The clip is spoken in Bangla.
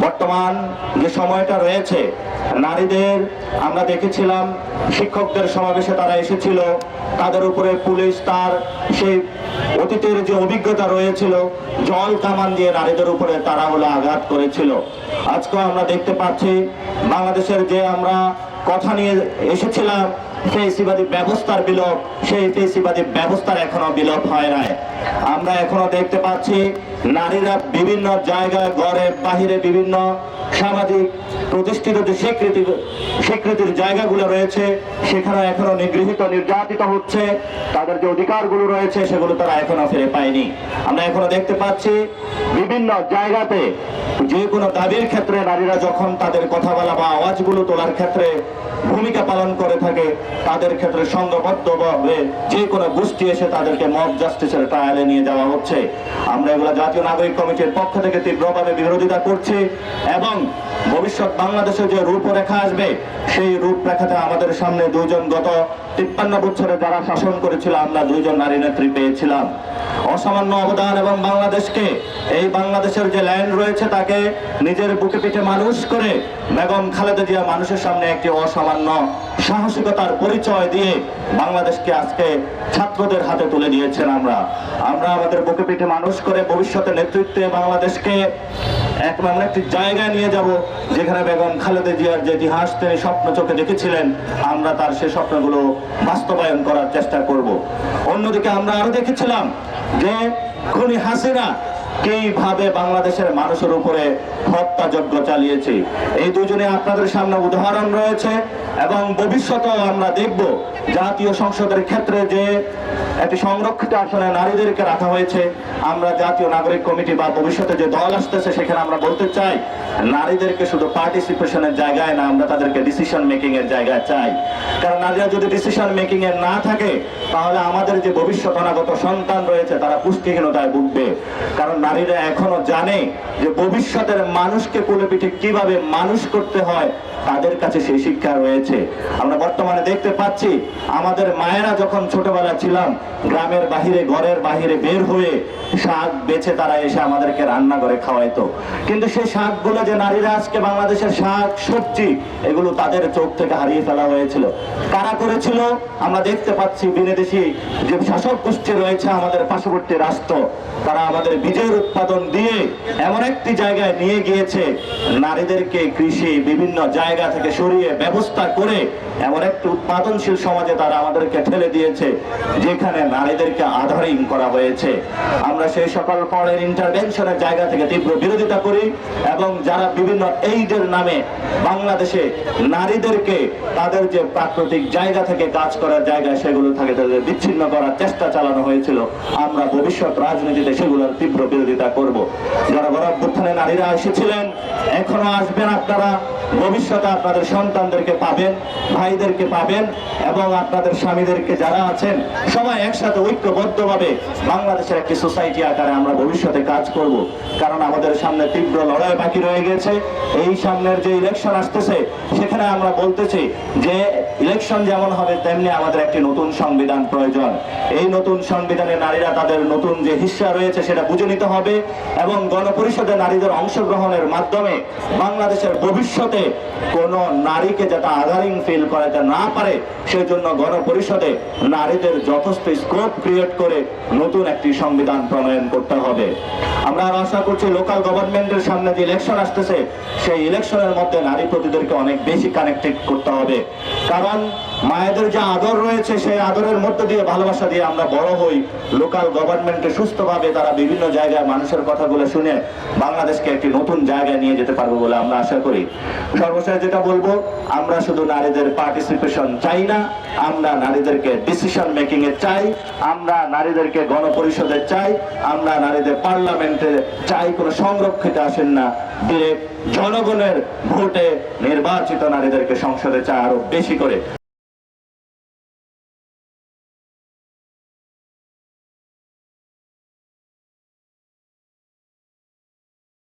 বর্তমান যে সময়টা রয়েছে, নারীদের আমরা দেখেছিলাম, শিক্ষকদের সমাবেশে তারা এসেছিল, তাদের উপরে পুলিশ তার সেই অতীতের যে অভিজ্ঞতা রয়েছিল, জল কামান দিয়ে নারীদের উপরে তারা হলো আঘাত করেছিল। আজকেও আমরা দেখতে পাচ্ছি, বাংলাদেশের যে আমরা কথা নিয়ে এসেছিলাম ফেসিবাদী ব্যবস্থার বিলোপ, সেই ফেসিবাদী ব্যবস্থার এখনও বিলোপ হয় নাই। আমরা এখনও দেখতে পাচ্ছি নারীরা বিভিন্ন জায়গায়, ঘরে, বাহিরে বিভিন্ন সামাজিক প্রতিষ্ঠিত যে স্বীকৃতি, স্বীকৃতির জায়গাগুলো রয়েছে, সেখানে এখনও নিগৃহীত, নির্যাতিত হচ্ছে। তাদের যে অধিকারগুলো রয়েছে, সেগুলো তারা এখনও ফিরে পায়নি। আমরা এখনও দেখতে পাচ্ছি বিভিন্ন জায়গাতে যে কোনো দাবির ক্ষেত্রে নারীরা যখন তাদের কথা বলা বা আওয়াজগুলো তোলার ক্ষেত্রে ভূমিকা পালন করে থাকে তাদের ক্ষেত্রে সংঘবদ্ধভাবে যে কোনো গোষ্ঠী এসে তাদেরকে মব জাস্টিসের ট্রায়ালে নিয়ে যাওয়া হচ্ছে। আমরা এগুলো জাতীয় নাগরিক কমিটির পক্ষ থেকে তীব্রভাবে বিরোধিতা করছি এবং ভবিষ্যৎ বাংলাদেশের যে রূপরেখা আসবে, সেই রূপরেখাতে আমাদের সামনে দুজন গত তিপ্পান্ন বছরে যারা শাসন করেছিল, আমরা দুইজন নারী নেত্রী পেয়েছিলাম। অসামান্য অবদান এবং বাংলাদেশকে, এই বাংলাদেশের যে ল্যান্ড রয়েছে তাকে নিজের বুকে পিঠে মানুষ করে বেগম খালেদা জিয়া মানুষের সামনে একটি অসামান্য সাহসিকতার পরিচয় দিয়ে বাংলাদেশকে আজকে ছাত্রদের হাতে তুলে দিয়েছেন আমরা। আমরা আমাদের বুকে পিঠে মানুষ করে ভবিষ্যতে নেতৃত্বে বাংলাদেশকে এক এমন একটি জায়গায় নিয়ে যাব যেখানে বেগম খালেদা জিয়ার যে ইতিহাস, তিনি স্বপ্ন চোখে দেখেছিলেন। আমরা তার সে স্বপ্নগুলো বাস্তবায়ন করার চেষ্টা করব। অন্যদিকে আমরা আরও দেখেছিলাম যে খুনি হাসিনা কীভাবে বাংলাদেশের মানুষের উপরে হত্যাযজ্ঞ চালিয়েছে? এই দুজনে আপনাদের সামনে উদাহরণ রয়েছে এবং ভবিষ্যতেও আমরা দেখব জাতীয় সংসদের ক্ষেত্রে যে একটি সংরক্ষিত আসনে নারীদেরকে রাখা হয়েছে। আমরা জাতীয় নাগরিক কমিটি বা ভবিষ্যতে যে দল আসতেছে সেখানে আমরা বলতে চাই, নারীদেরকে শুধু পার্টিসিপেশনের জায়গায় না, আমরা তাদেরকে ডিসিশন মেকিং এর জায়গায় চাই। কারণ নারীরা যদি ডিসিশন মেকিং এর না থাকে, তাহলে আমাদের যে ভবিষ্যৎ অনাগত সন্তান রয়েছে, তারা পুষ্টিহীনতায় ভুগবে। কারণ নারীরা এখনও জানে যে ভবিষ্যতের মানুষকে কোলে পিঠে কীভাবে মানুষ করতে হয়, তাদের কাছে সেই শিক্ষা রয়েছে। আমরা বর্তমানে দেখতে পাচ্ছি, আমাদের মায়েরা যখন ছোটবেলা ছিলাম, গ্রামের বাহিরে, ঘরের বাহিরে বের হয়ে শাক বেছে তারা এসে আমাদেরকে রান্না করে খাওয়াইতো। কিন্তু সেই শাকগুলো যে নারীরা আজকে বাংলাদেশের শাক, সবজি, এগুলো তাদের চোখ থেকে হারিয়ে ফেলা হয়েছিল। কারা করেছিল? আমরা দেখতে পাচ্ছি বিদেশি যে শাসক গোষ্ঠী রয়েছে, আমাদের পার্শ্ববর্তী রাষ্ট্র, তারা আমাদের বীজের উৎপাদন দিয়ে এমন একটি জায়গায় নিয়ে গিয়েছে। নারীদেরকে কৃষি বিভিন্ন জায়গা থেকে সরিয়ে ব্যবস্থা করে এমন একটি উৎপাদনশীল সমাজে তারা আমাদেরকে ঠেলে দিয়েছে, যেখানে নারীদেরকে আধারিং করা হয়েছে। আমরা সেই সকল পরের ইন্টারভেনশনের জায়গা থেকে তীব্র বিরোধিতা করি এবং যারা বিভিন্ন এইডের নামে বাংলাদেশে নারীদেরকে তাদের যে প্রাকৃতিক জায়গা থেকে কাজ করার জায়গা সেগুলো থেকে, তাদের বিচ্ছিন্ন করার চেষ্টা চালানো হয়েছিল। আমরা ভবিষ্যৎ রাজনীতিতে সেগুলোর তীব্র বিরোধিতা করব। যারা গণঅভ্যুত্থানে নারীরা এসেছিলেন, এখনও আসবেন আপনারা। ভবিষ্যতে আপনাদের সন্তানদেরকে পাবেন, ভাইদেরকে পাবেন এবং আপনাদের স্বামীদেরকে যারা আছেন, সবাই একসাথে ঐক্যবদ্ধভাবে বাংলাদেশের একটি সোসাইটি আকারে আমরা ভবিষ্যতে কাজ করব। কারণ আমাদের সামনে তীব্র লড়াই বাকি রয়ে গেছে। এই সামনের যে ইলেকশন আসতেছে, সেখানে আমরা বলতেছি যে ইলেকশন যেমন হবে, তেমনি আমাদের একটি নতুন সংবিধান প্রয়োজন। এই নতুন সংবিধানে নারীরা তাদের নতুন যে হিস্সা রয়েছে, সেটা বুঝে নিতে হবে এবং গণপরিষদে নারীদের অংশগ্রহণের মাধ্যমে বাংলাদেশের ভবিষ্যতে কোন নারীকে যাতে আধারিং ফিল করাতে না পারে, সেজন্য গণপরিষদে নারীদের যথেষ্ট স্কোপ ক্রিয়েট করে নতুন একটি সংবিধান প্রণয়ন করতে হবে। আমরা আশা করছি লোকাল গভর্নমেন্টের সামনে যে ইলেকশন আসতেছে, সেই ইলেকশনের মধ্যে নারী প্রতিদেরকে অনেক বেশি কানেক্টেড করতে হবে। কারণ মায়েদের যে আদর রয়েছে, সেই আদরের মধ্য দিয়ে ভালোবাসা দিয়ে আমরা বড় হই। লোকাল গভর্নমেন্টে সুস্থভাবে তারা বিভিন্ন জায়গায় মানুষের কথাগুলো শুনে বাংলাদেশকে একটি নতুন জায়গায় নিয়ে যেতে পারব বলে আমরা আশা করি। সর্বশেষ যেটা বলব, আমরা শুধু নারীদের পার্টিসিপেশন চাই না, আমরা নারীদেরকে ডিসিশন মেকিং এ চাই, আমরা নারীদেরকে গণপরিষদে চাই, আমরা নারীদের পার্লামেন্টে চাই, কোনো সংরক্ষিত আসেন না। ডিরেক্ট জনগণের ভোটে নির্বাচিত নারীদেরকে সংসদে চাই আরও বেশি করে।